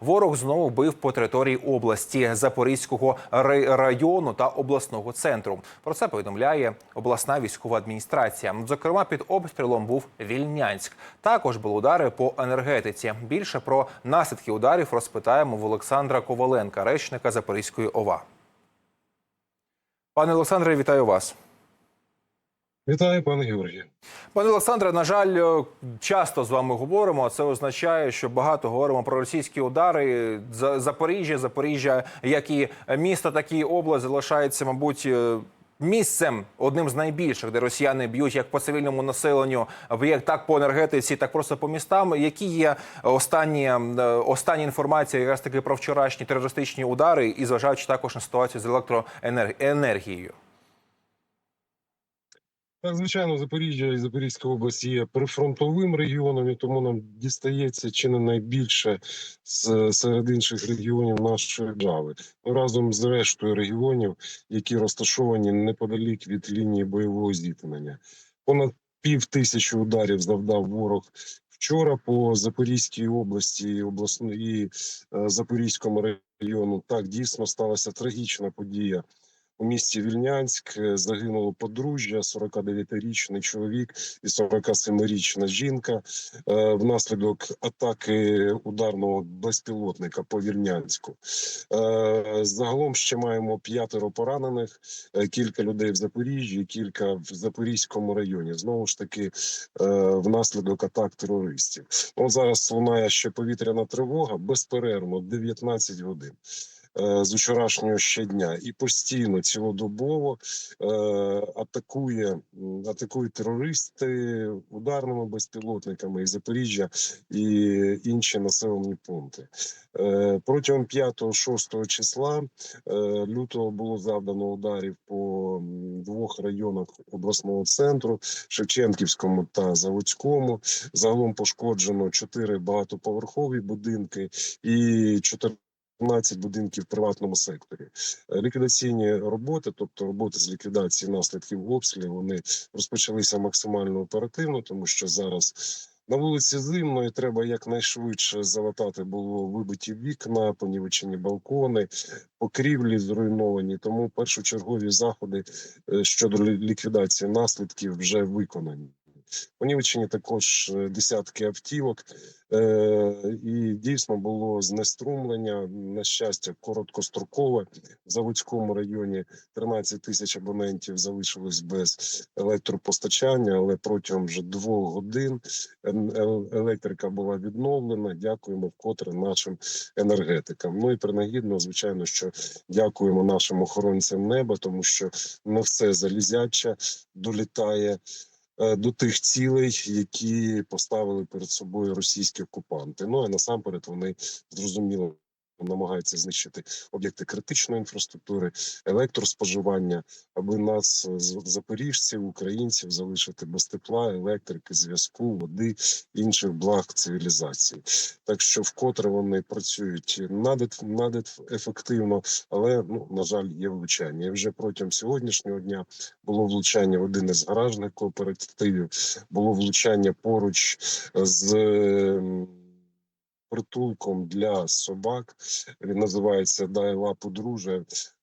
ворог знову бив по території області Запорізького району та обласного центру. Про це повідомляє обласна військова адміністрація. Зокрема, під обстрілом був Вільнянськ. Також були удари по енергетиці. Більше про наслідки ударів розпитаємо в Олександра Коваленка, речника Запорізької ОВА. Пане Олександре, вітаю вас. Вітаю, пане Георгію. Пане Олександре, на жаль, е, часто з вами говоримо. а Це означає, що багато говоримо про російські удари. За- Запоріжжя, Запоріжжя, як і місто, так і область залишається, мабуть. е, Місцем одним з найбільших, де росіяни б'ють як по цивільному населенню, як так по енергетиці, так просто по містам. Які є останні е, остання інформація, якраз таки про вчорашні терористичні удари, і зважаючи також на ситуацію з електроенергією? Так, звичайно, Запоріжжя і Запорізька область є прифронтовим регіоном, і тому нам дістається чи не найбільше з серед інших регіонів нашої держави. Ну, разом з рештою регіонів, які розташовані неподалік від лінії бойового зіткнення. Понад пів тисячі ударів завдав ворог вчора по Запорізькій області і обласно і е, Запорізькому району. Так дійсно сталася трагічна подія. У місті Вільнянськ е, загинуло подружжя, 49-річний чоловік і 47-річна жінка е, внаслідок атаки ударного безпілотника по Вільнянську. Е, Загалом ще маємо п'ятеро поранених, кілька людей в Запоріжжі, кілька в Запорізькому районі. Знову ж таки, внаслідок атак терористів. Ну, зараз лунає ще повітряна тривога безперервно 19 годин з вчорашнього ще дня і постійно цілодобово е, атакує атакують терористи ударними безпілотниками і Запоріжжя і інші населені пункти. Е, Протягом 5-6 числа е, лютого було завдано ударів по двох районах обласного центру Шевченківському та Заводському. Загалом пошкоджено чотири багатоповерхові будинки і 14 15 будинків в приватному секторі. Е, Ліквідаційні роботи, тобто роботи з ліквідації наслідків обстрілів, вони розпочалися максимально оперативно, тому що зараз на вулиці зимно і треба якнайшвидше залатати було вибиті вікна, понівечені балкони, покрівлі зруйновані. Тому першочергові заходи е, щодо ліквідації наслідків вже виконані. Понівечені також е, десятки автівок, е, і дійсно було знеструмлення. На щастя, короткострокове в Заводському районі 13 тисяч абонентів залишилось без електропостачання, але протягом вже двох годин електрика була відновлена. Дякуємо вкотре нашим енергетикам. Ну і принагідно, звичайно, що дякуємо нашим охоронцям неба, тому що не все залізяче долітає е, до тих цілей, які поставили перед собою російські окупанти. Ну а насамперед вони зрозуміло. Намагаються знищити об'єкти критичної інфраструктури, електроспоживання, аби нас, е, запоріжців, українців, залишити без тепла, електрики, зв'язку, води, інших благ цивілізації. Так що вкотре вони працюють надед, надед ефективно, але ну на жаль, є влучання. І вже протягом сьогоднішнього дня було влучання в один із гаражних кооперативів, було влучання поруч з. Притулком для собак він називається Дай лапу.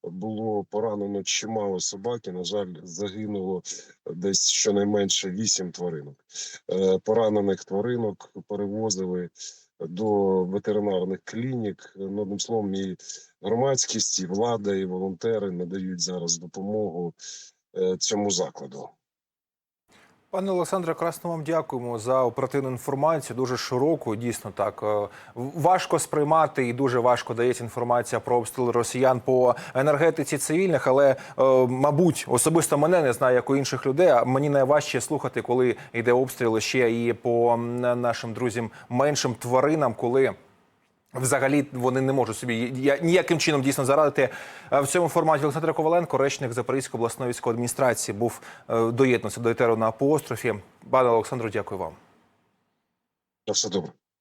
Було поранено чимало собак. і, На жаль, загинуло десь щонайменше вісім тваринок. Е, Поранених тваринок перевозили до ветеринарних клінік. Ну, одним словом, і громадськість, і влада, і волонтери надають зараз допомогу е, цьому закладу. Пане Олександре, красно вам дякуємо за оперативну інформацію. Дуже широку. Дійсно так е, важко сприймати і дуже важко дається інформація про обстріли росіян по енергетиці цивільних. Але е, мабуть, особисто мене не знаю, як у інших людей. А мені найважче слухати, коли йде обстріли ще і по нашим друзям меншим тваринам, коли. Взагалі вони не можуть собі ніяким чином дійсно зарадити Е, в цьому форматі. Олександр Коваленко, речник Запорізької обласної військової адміністрації, був е, доєднався до етеру на апострофі. Пане Олександру, дякую вам. Все добре.